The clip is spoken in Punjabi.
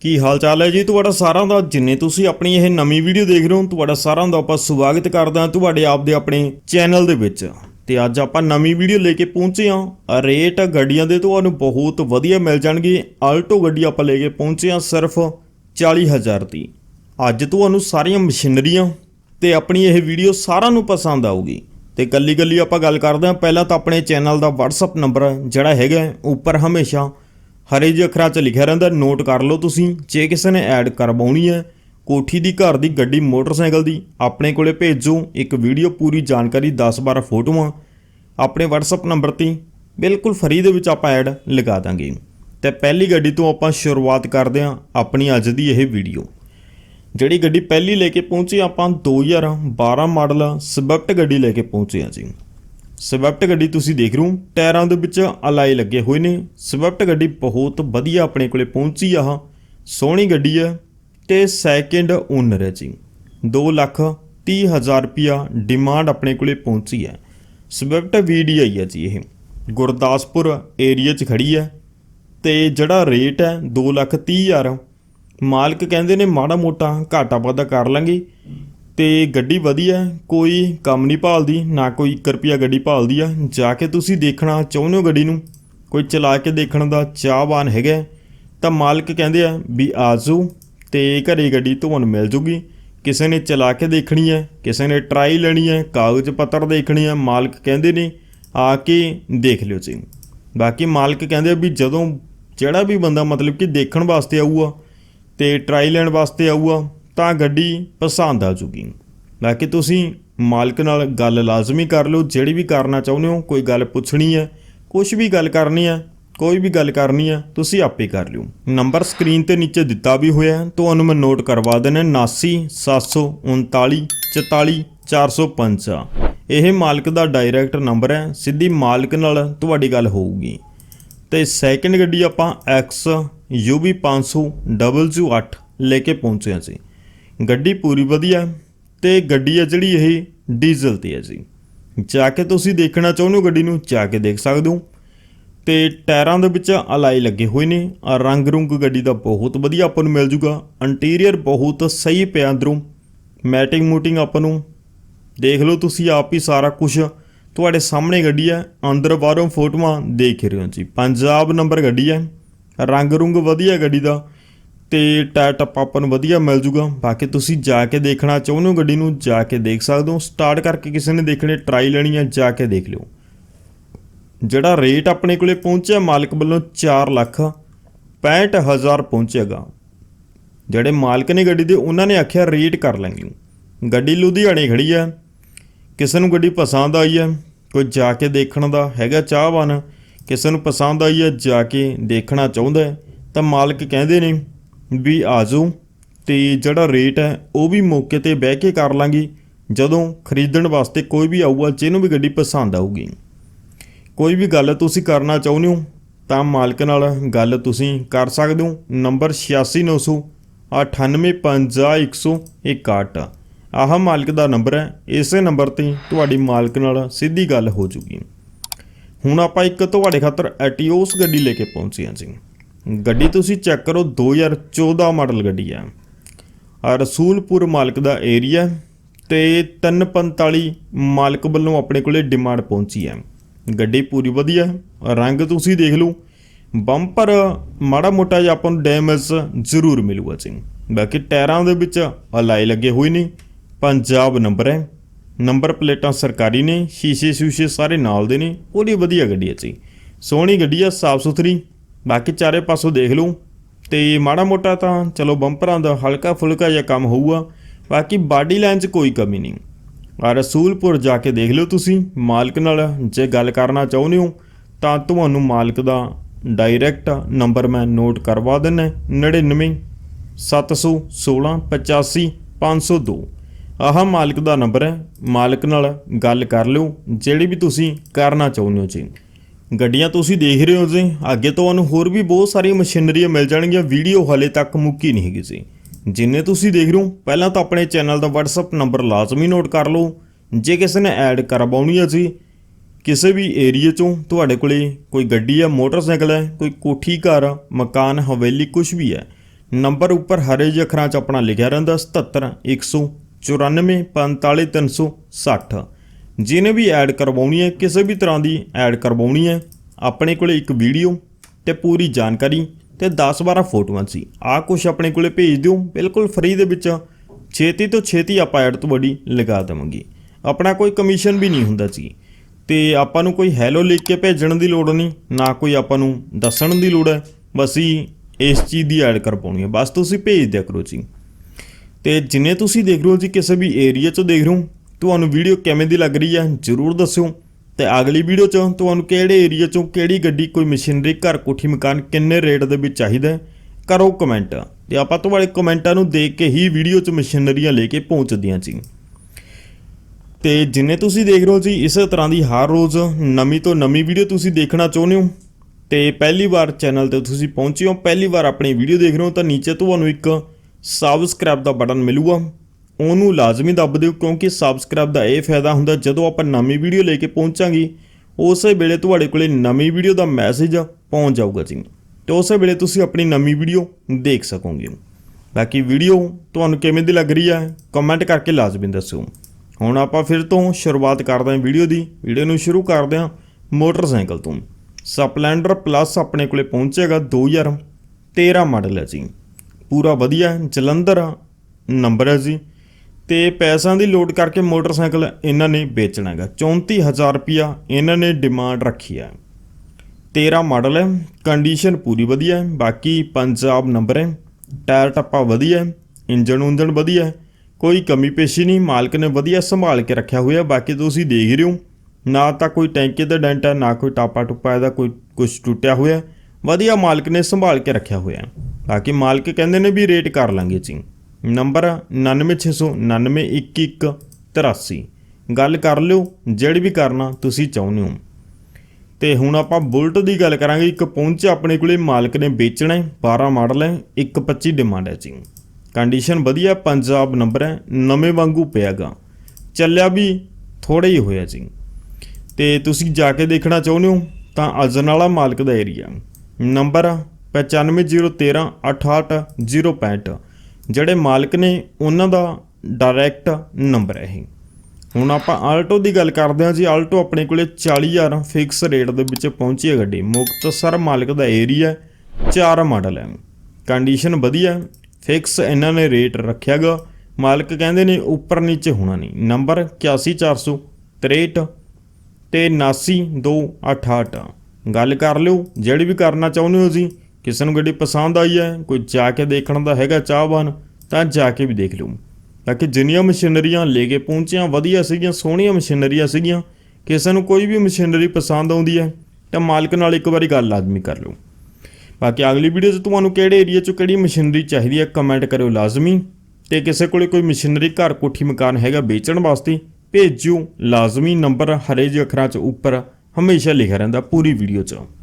ਕੀ ਹਾਲ ਚਾਲ ਹੈ ਜੀ? ਤੁਹਾਡਾ ਸਾਰਿਆਂ ਦਾ, ਜਿੰਨੇ ਤੁਸੀਂ ਆਪਣੀ ਇਹ ਨਵੀਂ ਵੀਡੀਓ ਦੇਖ ਰਹੇ ਹੋ, ਤੁਹਾਡਾ ਸਾਰਿਆਂ ਦਾ ਆਪਾਂ ਸਵਾਗਤ ਕਰਦੇ ਹਾਂ ਤੁਹਾਡੇ ਆਪ ਦੇ ਆਪਣੇ ਚੈਨਲ ਦੇ ਵਿੱਚ। ਤੇ ਅੱਜ ਆਪਾਂ ਨਵੀਂ ਵੀਡੀਓ ਲੈ ਕੇ ਪਹੁੰਚੇ ਹਾਂ। ਰੇਟ ਗੱਡੀਆਂ ਦੇ ਤੁਹਾਨੂੰ ਬਹੁਤ ਵਧੀਆ ਮਿਲ ਜਾਣਗੇ। ਆਲਟੋ ਗੱਡੀ ਆਪਾਂ ਲੈ ਕੇ ਪਹੁੰਚੇ ਹਾਂ ਸਿਰਫ 40000 ਦੀ। ਅੱਜ ਤੁਹਾਨੂੰ ਸਾਰੀਆਂ ਮਸ਼ੀਨਰੀਆਂ ਤੇ ਆਪਣੀ ਇਹ ਵੀਡੀਓ ਸਾਰਿਆਂ ਨੂੰ ਪਸੰਦ ਆਊਗੀ। ਤੇ ਕੱਲੀ ਕੱਲੀ ਆਪਾਂ ਗੱਲ ਕਰਦੇ ਹਾਂ। ਪਹਿਲਾਂ ਤਾਂ ਆਪਣੇ ਚੈਨਲ ਦਾ WhatsApp ਨੰਬਰ ਜਿਹੜਾ ਹੈਗਾ ਉੱਪਰ ਹਮੇਸ਼ਾ ਹਰੇ ਜਿਹੇ ਅੱਖਰਾਂ 'ਚ ਲਿਖਿਆ ਰਹਿੰਦਾ ਨੋਟ ਕਰ ਲਓ ਤੁਸੀਂ, ਜੇ ਕਿਸੇ ਨੇ ਐਡ ਕਰਵਾਉਣੀ ਹੈ, ਕੋਠੀ ਦੀ ਘਰ ਦੀ ਗੱਡੀ ਮੋਟਰਸਾਈਕਲ ਦੀ, ਆਪਣੇ ਕੋਲੇ ਭੇਜੋ, ਇੱਕ ਵੀਡੀਓ ਪੂਰੀ ਜਾਣਕਾਰੀ 10-12 ਫੋਟੋਆਂ, ਆਪਣੇ WhatsApp ਨੰਬਰ ਤੇ ਬਿਲਕੁਲ ਫਰੀ ਦੇ ਵਿੱਚ ਆਪਾਂ ਐਡ ਲਗਾ ਦਾਂਗੇ ਤੇ ਪਹਿਲੀ ਗੱਡੀ ਤੋਂ ਆਪਾਂ ਸ਼ੁਰੂਆਤ ਕਰਦੇ ਹਾਂ, ਆਪਣੀ ਅੱਜ ਦੀ ਇਹ ਵੀਡੀਓ ਜਿਹੜੀ ਗੱਡੀ ਪਹਿਲੀ ਲੈ ਕੇ ਪਹੁੰਚੀ ਆਪਾਂ 2012 ਮਾਡਲ ਸਵਿਫਟ ਗੱਡੀ ਲੈ ਕੇ ਪਹੁੰਚੇ ਹਾਂ ਜੀ। ਸਵਿਫਟ ਗੱਡੀ ਤੁਸੀਂ ਦੇਖ ਰਹੇ ਹੋ। ਟਾਇਰਾਂ ਦੇ ਵਿੱਚ ਅਲਾਈ ਲੱਗੇ ਹੋਏ ਨੇ। ਸਵਿਫਟ ਗੱਡੀ ਬਹੁਤ ਵਧੀਆ ਆਪਣੇ ਕੋਲੇ ਪਹੁੰਚੀ ਆ। ਸੋਹਣੀ ਗੱਡੀ ਹੈ ਤੇ ਸੈਕਿੰਡ ਓਨਰ ਹੈ ਜੀ। 2 ਲੱਖ 30 ਹਜ਼ਾਰ ਰੁਪਿਆ ਡਿਮਾਂਡ ਆਪਣੇ ਕੋਲੇ ਪਹੁੰਚੀ ਹੈ ਸਵਿਫਟ VDI ਹੈ ਜੀ ਇਹ। ਗੁਰਦਾਸਪੁਰ ਏਰੀਆ 'ਚ ਖੜੀ ਹੈ ਤੇ ਜਿਹੜਾ ਰੇਟ ਹੈ 2 ਲੱਖ 30 ਹਜ਼ਾਰ। ਮਾਲਕ ਕਹਿੰਦੇ ਨੇ ਮਾੜਾ ਮੋਟਾ ਘਾਟਾ ਵਾਧਾ ਕਰ ਲਾਂਗੇ। ਤੇ ਗੱਡੀ ਵਧੀਆ ਕੋਈ ਕੰਮ ਨਹੀਂ ਭਾਲਦੀ, ਨਾ ਕੋਈ 1 ਰੁਪਿਆ ਗੱਡੀ ਭਾਲਦੀ ਆ। ਜਾ ਕੇ ਤੁਸੀਂ ਦੇਖਣਾ, ਚਾਹੁੰਦੇ ਹੋ ਗੱਡੀ ਨੂੰ? ਕੋਈ ਚਲਾ ਕੇ ਦੇਖਣ ਦਾ ਚਾਹਵਾਨ ਹੈਗਾ ਤਾਂ ਮਾਲਕ ਕਹਿੰਦੇ ਆ ਵੀ ਆ ਜਾਓ ਤੇ ਘਰੇ ਗੱਡੀ ਤੁਹਾਨੂੰ ਮਿਲ ਜੂਗੀ। ਕਿਸੇ ਨੇ ਚਲਾ ਕੇ ਦੇਖਣੀ ਹੈ, ਕਿਸੇ ਨੇ ਟਰਾਈ ਲੈਣੀ ਹੈ, ਕਾਗਜ਼ ਪੱਤਰ ਦੇਖਣੀ ਹੈ ਮਾਲਕ ਕਹਿੰਦੇ ਨੇ, ਆ ਕੇ ਦੇਖ ਲਿਓ ਜੀ। ਬਾਕੀ ਮਾਲਕ ਕਹਿੰਦੇ ਆ ਵੀ ਜਦੋਂ ਜਿਹੜਾ ਵੀ ਬੰਦਾ ਮਤਲਬ ਕਿ ਦੇਖਣ ਵਾਸਤੇ ਆਊਗਾ ਤੇ ਟਰਾਈ ਲੈਣ ਵਾਸਤੇ ਆਊਗਾ ਤਾਂ ਗੱਡੀ ਪਸੰਦ ਆ ਜੂਗੀ। ਬਾਕੀ ਤੁਸੀਂ ਮਾਲਕ ਨਾਲ ਗੱਲ ਲਾਜ਼ਮੀ ਕਰ ਲਓ, ਜਿਹੜੀ ਵੀ ਕਰਨਾ ਚਾਹੁੰਦੇ ਹੋ, ਕੋਈ ਗੱਲ ਪੁੱਛਣੀ ਹੈ ਕੁਝ ਵੀ ਗੱਲ ਕਰਨੀ ਹੈ, ਕੋਈ ਵੀ ਗੱਲ ਕਰਨੀ ਹੈ, ਤੁਸੀਂ ਆਪੇ ਕਰ ਲਿਓ। ਨੰਬਰ ਸਕਰੀਨ ਤੇ ਨੀਚੇ ਦਿੱਤਾ ਵੀ ਹੋਇਆ ਹੈ, ਤੁਹਾਨੂੰ ਮੈਂ ਨੋਟ ਕਰਵਾ ਦੇਣਾ 79 739 44 405 ਇਹ ਮਾਲਕ ਦਾ ਡਾਇਰੈਕਟ ਨੰਬਰ ਹੈ, ਸਿੱਧੀ ਮਾਲਕ ਨਾਲ ਤੁਹਾਡੀ ਗੱਲ ਹੋਊਗੀ। ਤੇ ਸੈਕਿੰਡ ਗੱਡੀ ਆਪਾਂ X UV 500 W8 ਲੈ ਕੇ ਪਹੁੰਚੇ ਸੀ ਗੱਡੀ ਪੂਰੀ ਵਧੀਆ ਹੈ ਤੇ ਗੱਡੀ ਹੈ ਜਿਹੜੀ ਇਹ ਡੀਜ਼ਲ ਤੇ ਹੈ ਜੀ। ਜਾ ਕੇ ਤੁਸੀਂ ਦੇਖਣਾ ਚਾਹੁੰਦੇ ਹੋ ਗੱਡੀ ਨੂੰ, ਜਾ ਕੇ ਦੇਖ ਸਕਦੇ ਹੋ। ਤੇ ਟਾਇਰਾਂ ਦੇ ਵਿੱਚ ਅਲਾਈ ਲੱਗੇ ਹੋਏ ਨੇ। ਆਹ ਰੰਗ ਰੁੰਗ ਗੱਡੀ ਦਾ ਬਹੁਤ ਵਧੀਆ ਆਪਾਂ ਨੂੰ ਮਿਲ ਜੂਗਾ। ਇੰਟੀਰੀਅਰ ਬਹੁਤ ਸਹੀ ਪਿਆ ਅੰਦਰੋਂ। ਮੈਟਿੰਗ ਮੂਟਿੰਗ ਆਪਾਂ ਨੂੰ ਦੇਖ ਲਓ ਤੁਸੀਂ, ਆਪ ਹੀ ਸਾਰਾ ਕੁਝ ਤੁਹਾਡੇ ਸਾਹਮਣੇ ਗੱਡੀ ਹੈ ਅੰਦਰ ਬਾਹਰੋਂ ਫੋਟੋਆਂ ਦੇਖ ਰਹੇ ਹੋ ਜੀ। ਪੰਜਾਬ ਨੰਬਰ ਗੱਡੀ ਹੈ ਰੰਗ ਰੁੰਗ ਵਧੀਆ ਗੱਡੀ ਦਾ। ਤੇ ਟਾਇਰ ਟੱਪ ਆਪਾਂ ਨੂੰ ਵਧੀਆ ਮਿਲ ਜੂਗਾ। ਬਾਕੀ ਤੁਸੀਂ ਜਾ ਕੇ ਦੇਖਣਾ ਚਾਹੁੰਦੇ ਹੋ ਗੱਡੀ ਨੂੰ, ਜਾ ਕੇ ਦੇਖ ਸਕਦੇ ਹੋ। ਸਟਾਰਟ ਕਰਕੇ ਕਿਸੇ ਨੇ ਦੇਖਣੇ, ਟਰਾਈ ਲੈਣੀ ਹੈ ਜਾ ਕੇ ਦੇਖ ਲਿਓ। ਜਿਹੜਾ ਰੇਟ ਆਪਣੇ ਕੋਲੇ ਪਹੁੰਚਿਆ, ਮਾਲਕ ਵੱਲੋਂ 4 ਲੱਖ 65000 ਪਹੁੰਚੇਗਾ। ਜਿਹੜੇ ਮਾਲਕ ਨੇ ਗੱਡੀ ਦੇ, ਉਹਨਾਂ ਨੇ ਆਖਿਆ ਰੇਟ ਕਰ ਲਾਂਗੇ। ਗੱਡੀ ਲੁਧਿਆਣੇ ਖੜੀ ਹੈ ਕਿਸੇ ਨੂੰ ਗੱਡੀ ਪਸੰਦ ਆਈ ਹੈ ਕੋਈ ਜਾ ਕੇ ਦੇਖਣ ਦਾ ਹੈਗਾ ਚਾਹਵਾਨ। ਕਿਸੇ ਨੂੰ ਪਸੰਦ ਆਈ ਹੈ ਜਾ ਕੇ ਦੇਖਣਾ ਚਾਹੁੰਦਾ ਤਾਂ ਮਾਲਕ ਕਹਿੰਦੇ ਨੇ ਵੀ ਆ ਜਾਓ ਤੇ ਜਿਹੜਾ ਰੇਟ ਹੈ ਉਹ ਵੀ ਮੌਕੇ ਤੇ ਬਹਿ ਕੇ ਕਰ ਲਾਂਗੇ। ਜਦੋਂ ਖਰੀਦਣ ਵਾਸਤੇ ਕੋਈ ਵੀ ਆਊਗਾ, ਜਿਹਨੂੰ ਵੀ ਗੱਡੀ ਪਸੰਦ ਆਊਗੀ। ਕੋਈ ਵੀ ਗੱਲ ਤੁਸੀਂ ਕਰਨਾ ਚਾਹੁੰਦੇ ਹੋ, ਤਾਂ ਮਾਲਕ ਨਾਲ ਗੱਲ ਤੁਸੀਂ ਕਰ ਸਕਦੇ ਹੋ। ਨੰਬਰ 8690 9855161 ਆਹ ਮਾਲਕ ਦਾ ਨੰਬਰ ਹੈ। ਇਸੇ ਨੰਬਰ ਤੇ ਤੁਹਾਡੀ ਮਾਲਕ ਨਾਲ ਸਿੱਧੀ ਗੱਲ ਹੋ ਜੂਗੀ। ਹੁਣ ਆਪਾਂ ਇੱਕ ਤੁਹਾਡੇ ਖਾਤਰ ਐਟੀਓਸ ਗੱਡੀ ਲੈ ਕੇ ਪਹੁੰਚੇ ਹਾਂ ਜੀ। ਗੱਡੀ ਤੁਸੀਂ ਚੈੱਕ ਕਰੋ 2014 ਮਾਡਲ ਗੱਡੀ ਹੈ ਆ ਰਸੂਲਪੁਰ ਮਾਲਕ ਦਾ ਏਰੀਆ ਤੇ 345 ਮਾਲਕ ਵੱਲੋਂ ਆਪਣੇ ਕੋਲੇ ਡਿਮਾਂਡ ਪਹੁੰਚੀ ਹੈ ਗੱਡੀ ਪੂਰੀ ਵਧੀਆ, ਰੰਗ ਤੁਸੀਂ ਦੇਖ ਲਓ। ਬੰਪਰ ਮਾੜਾ ਮੋਟਾ ਜਿਹਾ ਆਪਾਂ ਨੂੰ ਡੈਮੇਜ ਜ਼ਰੂਰ ਮਿਲੂਗਾ ਜੀ। ਬਾਕੀ ਟਾਇਰਾਂ ਦੇ ਵਿੱਚ ਅਲਾਈ ਲੱਗੇ ਹੋਏ ਨੇ, ਪੰਜਾਬ ਨੰਬਰ ਹੈ। ਨੰਬਰ ਪਲੇਟਾਂ ਸਰਕਾਰੀ ਨੇ ਸ਼ੀਸ਼ੇ ਸ਼ੂਸ਼ੇ ਸਾਰੇ ਨਾਲ ਦੇ ਨੇ, ਉਹਦੀ ਵਧੀਆ ਗੱਡੀ ਹੈ ਜੀ। ਸੋਹਣੀ ਗੱਡੀ ਆ ਸਾਫ਼ ਸੁਥਰੀ ਬਾਕੀ ਚਾਰੇ ਪਾਸੋਂ ਦੇਖ ਲਓ ਤੇ ਮਾੜਾ ਮੋਟਾ ਤਾਂ ਚਲੋ ਬੰਪਰਾਂ ਦਾ ਹਲਕਾ ਫੁਲਕਾ ਜਿਹਾ ਕੰਮ ਹੋਊਗਾ, ਬਾਕੀ ਬਾਡੀ ਲਾਈਨ 'ਚ ਕੋਈ ਕਮੀ ਨਹੀਂ। ਆ ਰਸੂਲਪੁਰ ਜਾ ਕੇ ਦੇਖ ਲਿਓ ਤੁਸੀਂ, ਮਾਲਕ ਨਾਲ ਜੇ ਗੱਲ ਕਰਨਾ ਚਾਹੁੰਦੇ ਹੋ, ਤਾਂ ਤੁਹਾਨੂੰ ਮਾਲਕ ਦਾ ਡਾਇਰੈਕਟ ਨੰਬਰ ਮੈਂ ਨੋਟ ਕਰਵਾ ਦਿੰਨਾ 99 716 85 502 ਆਹ ਮਾਲਕ ਦਾ ਨੰਬਰ ਹੈ, ਮਾਲਕ ਨਾਲ ਗੱਲ ਕਰ ਲਿਓ, ਜਿਹੜੀ ਵੀ ਤੁਸੀਂ ਕਰਨਾ ਚਾਹੁੰਦੇ ਹੋ ਜੀ। ਗੱਡੀਆਂ ਤੁਸੀਂ ਦੇਖ ਰਹੇ ਹੋ ਜੀ। ਅੱਗੇ ਤੁਹਾਨੂੰ ਹੋਰ ਵੀ ਬਹੁਤ ਸਾਰੀਆਂ ਮਸ਼ੀਨਰੀਆਂ ਮਿਲ ਜਾਣਗੀਆਂ। ਵੀਡੀਓ ਹਾਲੇ ਤੱਕ ਮੁੱਕੀ ਨਹੀਂ ਹੈਗੀ ਜੀ। ਜਿੰਨੇ ਤੁਸੀਂ ਦੇਖ ਰਹੇ ਹੋ, ਪਹਿਲਾਂ ਤਾਂ ਆਪਣੇ ਚੈਨਲ ਦਾ WhatsApp ਨੰਬਰ ਲਾਜ਼ਮੀ ਨੋਟ ਕਰ ਲਓ। ਜੇ ਕਿਸੇ ਨੇ ਐਡ ਕਰਵਾਉਣੀ ਹੈ ਜੀ, ਕਿਸੇ ਵੀ ਏਰੀਆ ਚੋਂ, ਤੁਹਾਡੇ ਕੋਲੇ ਕੋਈ ਗੱਡੀ ਹੈ, ਮੋਟਰਸਾਈਕਲ ਹੈ, ਕੋਈ ਕੋਠੀ, ਘਰ, ਮਕਾਨ, ਹਵੇਲੀ ਕੁਝ ਵੀ ਹੈ, ਨੰਬਰ ਉੱਪਰ ਹਰੇ ਜਿਹੇ ਅੱਖਰਾਂ 'ਚ ਆਪਣਾ ਲਿਖਿਆ ਰਹਿੰਦਾ 77 194 45 360 ਜਿਹਨੇ ਵੀ ਐਡ ਕਰਵਾਉਣੀ ਹੈ, ਕਿਸੇ ਵੀ ਤਰ੍ਹਾਂ ਦੀ ਐਡ ਕਰਵਾਉਣੀ ਹੈ, ਆਪਣੇ ਕੋਲੇ ਇੱਕ ਵੀਡੀਓ ਤੇ ਪੂਰੀ ਜਾਣਕਾਰੀ ਤੇ 10-12 ਫੋਟੋਆਂ ਸੀ। ਆ ਕੁਛ ਆਪਣੇ ਕੋਲੇ ਭੇਜ ਦਿਓ, ਬਿਲਕੁਲ ਫ੍ਰੀ ਦੇ ਵਿੱਚ ਛੇਤੀ ਤੋਂ ਛੇਤੀ ਆਪਾਂ ਐਡ ਤੁਹਾਡੀ ਲਗਾ ਦੇਵਾਂਗੇ। ਆਪਣਾ ਕੋਈ ਕਮਿਸ਼ਨ ਵੀ ਨਹੀਂ ਹੁੰਦਾ ਜੀ ਤੇ ਆਪਾਂ ਨੂੰ ਕੋਈ ਹੈਲੋ ਲਿਖ ਕੇ ਭੇਜਣ ਦੀ ਲੋੜ ਨਹੀਂ, ਨਾ ਕੋਈ ਆਪਾਂ ਨੂੰ ਦੱਸਣ ਦੀ ਲੋੜ ਹੈ, ਬਸ ਹੀ ਇਸ ਚੀਜ਼ ਦੀ ਐਡ ਕਰ ਪਾਉਣੀ ਹੈ। ਬਸ ਤੁਸੀਂ ਭੇਜ ਦਿਆ ਕਰੋ ਜੀ। ਤੇ ਜਿੰਨੇ ਤੁਸੀਂ ਦੇਖ ਰਹੇ ਹੋ ਜੀ, ਕਿਸੇ ਵੀ ਏਰੀਆ 'ਚ ਦੇਖ ਰਹੇ ਹੋ ਤੁਹਾਨੂੰ ਵੀਡੀਓ ਕਿਵੇਂ ਦੀ ਲੱਗ ਰਹੀ ਹੈ ਜਰੂਰ ਦੱਸਿਓ। ਤੇ ਅਗਲੀ ਵੀਡੀਓ 'ਚ ਤੁਹਾਨੂੰ ਕਿਹੜੇ ਏਰੀਆ 'ਚੋਂ ਕਿਹੜੀ ਗੱਡੀ, ਕੋਈ ਮਸ਼ੀਨਰੀ, ਘਰ, ਕੋਠੀ, ਮਕਾਨ, ਕਿੰਨੇ ਰੇਟ ਦੇ ਵਿੱਚ ਚਾਹੀਦਾ ਕਰੋ ਕਮੈਂਟ ਤੇ ਆਪਾਂ ਤੁਹਾਡੇ ਕਮੈਂਟਾਂ ਨੂੰ ਦੇਖ ਕੇ ਹੀ ਵੀਡੀਓ 'ਚ ਮਸ਼ੀਨਰੀਆਂ ਲੈ ਕੇ ਪਹੁੰਚਦੀਆਂ ਜੀ। ਤੇ ਜਿੰਨੇ ਤੁਸੀਂ ਦੇਖ ਰਹੇ ਹੋ ਜੀ, ਇਸੇ ਤਰ੍ਹਾਂ ਦੀ ਹਰ ਰੋਜ਼ ਨਵੀਂ ਤੋਂ ਨਵੀਂ ਵੀਡੀਓ ਤੁਸੀਂ ਦੇਖਣਾ ਚਾਹੁੰਦੇ ਹੋ, ਤੇ ਪਹਿਲੀ ਵਾਰ ਚੈਨਲ ਤੇ ਤੁਸੀਂ ਪਹੁੰਚੇ ਹੋ, ਪਹਿਲੀ ਵਾਰ ਆਪਣੀ ਵੀਡੀਓ ਦੇਖ ਰਹੇ ਹੋ, ਤਾਂ ਨੀਚੇ ਤੁਹਾਨੂੰ ਇੱਕ ਸਬਸਕ੍ਰਾਈਬ ਦਾ ਬਟਨ ਮਿਲੂਗਾ। ਉਹਨੂੰ ਲਾਜ਼ਮੀ ਦੱਬ ਦਿਓ, ਕਿਉਂਕਿ ਸਬਸਕ੍ਰਾਈਬ ਦਾ ਇਹ ਫਾਇਦਾ ਹੁੰਦਾ, ਜਦੋਂ ਆਪਾਂ ਨਵੀਂ ਵੀਡੀਓ ਲੈ ਕੇ ਪਹੁੰਚਾਂਗੇ, ਉਸੇ ਵੇਲੇ ਤੁਹਾਡੇ ਕੋਲੇ ਨਵੀਂ ਵੀਡੀਓ ਦਾ ਮੈਸੇਜ ਪਹੁੰਚ ਜਾਊਗਾ ਜੀ। ਤੇ ਉਸੇ ਵੇਲੇ ਤੁਸੀਂ ਆਪਣੀ ਨਵੀਂ ਵੀਡੀਓ ਦੇਖ ਸਕੋਗੇ। ਬਾਕੀ ਵੀਡੀਓ ਤੁਹਾਨੂੰ ਕਿਵੇਂ ਦੀ ਲੱਗ ਰਹੀ ਹੈ ਕਮੈਂਟ ਕਰਕੇ ਲਾਜ਼ਮੀ ਦੱਸੋ। ਹੁਣ ਆਪਾਂ ਫਿਰ ਤੋਂ ਸ਼ੁਰੂਆਤ ਕਰਦੇ ਹਾਂ ਵੀਡੀਓ ਦੀ। ਵੀਡੀਓ ਨੂੰ ਸ਼ੁਰੂ ਕਰਦੇ ਹਾਂ ਮੋਟਰਸਾਈਕਲ ਤੋਂ। ਸਪਲੈਂਡਰ ਪਲੱਸ ਆਪਣੇ ਕੋਲੇ ਪਹੁੰਚੇਗਾ 2013 ਮਾਡਲ ਹੈ ਜੀ। ਪੂਰਾ ਵਧੀਆ, ਜਲੰਧਰ ਨੰਬਰ ਹੈ ਜੀ। ਤੇ ਪੈਸਿਆਂ ਦੀ ਲੋਡ ਕਰਕੇ ਮੋਟਰਸਾਈਕਲ ਇਹਨਾਂ ਨੇ ਵੇਚਣਾ ਹੈਗਾ। 34000 ਰੁਪਿਆ ਇਹਨਾਂ ਨੇ ਡਿਮਾਂਡ ਰੱਖੀ ਹੈ। 13 ਮਾਡਲ ਹੈ ਕੰਡੀਸ਼ਨ ਪੂਰੀ ਵਧੀਆ ਹੈ, ਬਾਕੀ ਪੰਜਾਬ ਨੰਬਰ ਹੈ, ਟਾਇਰ ਟੱਪਾ ਵਧੀਆ ਹੈ ਇੰਜਨ ਉਂਜਨ ਵਧੀਆ ਹੈ, ਕੋਈ ਕਮੀ ਪੇਸ਼ੀ ਨਹੀਂ, ਮਾਲਕ ਨੇ ਵਧੀਆ ਸੰਭਾਲ ਕੇ ਰੱਖਿਆ ਹੋਇਆ, ਬਾਕੀ ਤੁਸੀਂ ਦੇਖ ਰਹੇ ਹੋ। ਨਾ ਤਾਂ ਕੋਈ ਟੈਂਕੀ ਦਾ ਡੈਂਟ ਹੈ, ਨਾ ਕੋਈ ਟਾਪਾ ਟੁੱਪਾ ਇਹਦਾ ਕੋਈ ਕੁਝ ਟੁੱਟਿਆ ਹੋਇਆ ਵਧੀਆ ਮਾਲਕ ਨੇ ਸੰਭਾਲ ਕੇ ਰੱਖਿਆ ਹੋਇਆ ਬਾਕੀ ਮਾਲਕ ਕਹਿੰਦੇ ਨੇ ਵੀ ਰੇਟ ਕਰ ਲਾਂਗੇ ਜੀ ਨੰਬਰ 9669911183 ਗੱਲ ਕਰ ਲਿਓ, ਜਿਹੜੀ ਵੀ ਕਰਨਾ ਤੁਸੀਂ ਚਾਹੁੰਦੇ ਹੋ। ਤੇ ਹੁਣ ਆਪਾਂ ਬੁਲਟ ਦੀ ਗੱਲ ਕਰਾਂਗੇ। ਇੱਕ ਪਹੁੰਚ ਆਪਣੇ ਕੋਲੇ, ਮਾਲਕ ਨੇ ਵੇਚਣਾ ਹੈ 12 ਮਾਡਲ ਹੈ 125 ਡਿਮਾਂਡ ਹੈ ਜੀ। ਕੰਡੀਸ਼ਨ ਵਧੀਆ, ਪੰਜਾਬ ਨੰਬਰ ਹੈ, ਨਵੇਂ ਵਾਂਗੂ ਪਿਆਗਾ। ਚੱਲਿਆ ਵੀ ਥੋੜਾ ਹੀ ਹੋਇਆ ਜੀ। ਤੇ ਤੁਸੀਂ ਜਾ ਕੇ ਦੇਖਣਾ ਚਾਹੁੰਦੇ ਹੋ, ਤਾਂ ਅਜਨਾਲਾ ਮਾਲਕ ਦਾ ਏਰੀਆ ਨੰਬਰ 9501368065 ਜਿਹੜੇ ਮਾਲਕ ਨੇ ਉਹਨਾਂ ਦਾ ਡਾਇਰੈਕਟ ਨੰਬਰ ਹੈ ਇਹ। ਹੁਣ ਆਪਾਂ ਆਲਟੋ ਦੀ ਗੱਲ ਕਰਦੇ ਹਾਂ ਜੀ। ਆਲਟੋ ਆਪਣੇ ਕੋਲੇ 40000 ਫਿਕਸ ਰੇਟ ਦੇ ਵਿੱਚ ਪਹੁੰਚੀ ਹੈ ਗੱਡੀ। ਮੁਕਤਸਰ ਮਾਲਕ ਦਾ ਏਰੀਆ ਚਾਰ ਮਾਡਲ ਹੈ। ਕੰਡੀਸ਼ਨ ਵਧੀਆ ਫਿਕਸ ਇਹਨਾਂ ਨੇ ਰੇਟ ਰੱਖਿਆਗਾ ਮਾਲਕ ਕਹਿੰਦੇ ਨੇ ਉੱਪਰ ਨੀਚੇ ਹੋਣਾ ਨਹੀਂ। ਨੰਬਰ 81463 ਤੇ 79268 ਗੱਲ ਕਰ ਲਿਓ। ਜਿਹੜੀ ਵੀ ਕਰਨਾ ਚਾਹੁੰਦੇ ਹੋ ਜੀ ਕਿਸੇ ਨੂੰ ਗੱਡੀ ਪਸੰਦ ਆਈ ਹੈ, ਕੋਈ ਜਾ ਕੇ ਦੇਖਣ ਦਾ ਹੈਗਾ ਚਾਹਵਾਨ, ਤਾਂ ਜਾ ਕੇ ਵੀ ਦੇਖ ਲਓ ਬਾਕੀ ਜਿੰਨੀਆਂ ਮਸ਼ੀਨਰੀਆਂ ਲੈ ਕੇ ਪਹੁੰਚੀਆਂ, ਵਧੀਆ ਸੀਗੀਆਂ, ਸੋਹਣੀਆਂ ਮਸ਼ੀਨਰੀਆਂ ਸੀਗੀਆਂ, ਕਿਸੇ ਨੂੰ ਕੋਈ ਵੀ ਮਸ਼ੀਨਰੀ ਪਸੰਦ ਆਉਂਦੀ ਹੈ, ਤਾਂ ਮਾਲਕ ਨਾਲ ਇੱਕ ਵਾਰੀ ਗੱਲ ਲਾਜ਼ਮੀ ਕਰ ਲਓ ਬਾਕੀ ਅਗਲੀ ਵੀਡੀਓ 'ਚ ਤੁਹਾਨੂੰ ਕਿਹੜੇ ਏਰੀਆ 'ਚੋਂ ਕਿਹੜੀ ਮਸ਼ੀਨਰੀ ਚਾਹੀਦੀ ਹੈ ਕਮੈਂਟ ਕਰਿਓ ਲਾਜ਼ਮੀ। ਤੇ ਕਿਸੇ ਕੋਲੇ ਕੋਈ ਮਸ਼ੀਨਰੀ, ਘਰ ਕੋਠੀ ਮਕਾਨ ਹੈਗਾ ਵੇਚਣ ਵਾਸਤੇ, ਭੇਜਿਓ ਲਾਜ਼ਮੀ ਨੰਬਰ ਹਰੇ ਜਿਹੇ ਅੱਖਰਾਂ 'ਚ ਉੱਪਰ ਹਮੇਸ਼ਾ ਲਿਖਿਆ ਰਹਿੰਦਾ ਪੂਰੀ ਵੀਡੀਓ 'ਚ।